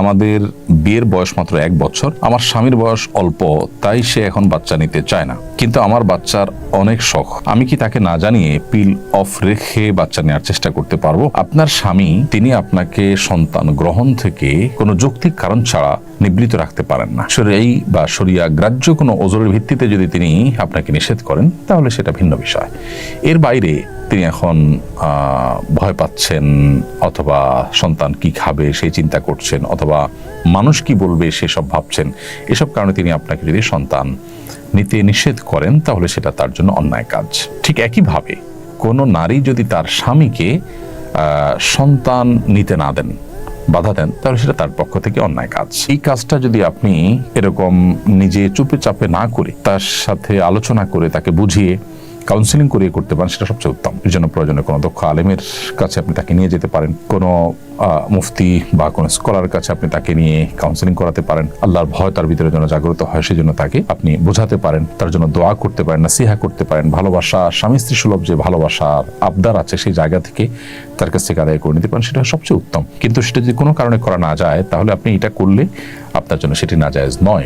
আমাদের বিয়ের বয়স মাত্র এক বছর। আমার স্বামীর বয়স অল্প, তাই সে এখন বাচ্চা নিতে চায় না। কিন্তু আমার বাচ্চার অনেক শখ। আমি কি তাকে না জানিয়ে পিল অফ রেখে বাচ্চা নেওয়ার চেষ্টা করতে পারব? আপনার স্বামী, তিনি আপনাকে সন্তান গ্রহণ থেকে কোনো যৌক্তিক কারণ ছাড়া নিবৃত রাখতে পারেন না। এই বা সরিয়া গ্রাহ্য কোনো ওজোরের ভিত্তিতে যদি তিনি আপনাকে নিষেধ করেন, তাহলে সেটা ভিন্ন বিষয়। এর বাইরে তিনি এখন ভয় পাচ্ছেন অথবা সন্তান কি খাবে সেই চিন্তা করছেন অথবা মানুষ কি বলবে সেসব ভাবছেন। এসব কারণে তিনি আপনাকে যদি সন্তান নিতে নিষেধ করেন, তাহলে সেটা তার জন্য অন্যায় কাজ। ঠিক একইভাবে কোনো নারী যদি তার স্বামীকে সন্তান নিতে না দেন, বাধা দেন, তাহলে সেটা তার পক্ষ থেকে অন্যায় কাজ। এই কাজটা যদি আপনি এরকম নিজে চুপে চাপে না করে তার সাথে আলোচনা করে তাকে বুঝিয়ে কাউন্সিলিং করিয়ে করতে পারেন, সেটা সবচেয়ে উত্তম। এর জন্য প্রয়োজনে কোনো দক্ষ আলেমের কাছে আপনি তাকে নিয়ে যেতে পারেন, কোনো মুফতি বা কোনো স্কলার কাছে আপনি তাকে নিয়ে কাউন্সিলিং করাতে পারেন। আল্লাহর ভয় তার ভিতরে যেন জাগ্রত হয় সেই জন্য তাকে আপনি বোঝাতে পারেন, তার জন্য দোয়া করতে পারেন, নাসিহা করতে পারেন, ভালোবাসা, স্বামী স্ত্রী সুলভ যে ভালোবাসার আবদার আছে সেই জায়গা থেকে তার কাছ থেকে আদায় করে নিতে পারেন, সেটা সবচেয়ে উত্তম। কিন্তু সেটা যদি কোনো কারণে করা না যায়, তাহলে আপনি এটা করলে আপনার জন্য সেটি নাজায়েজ নয়।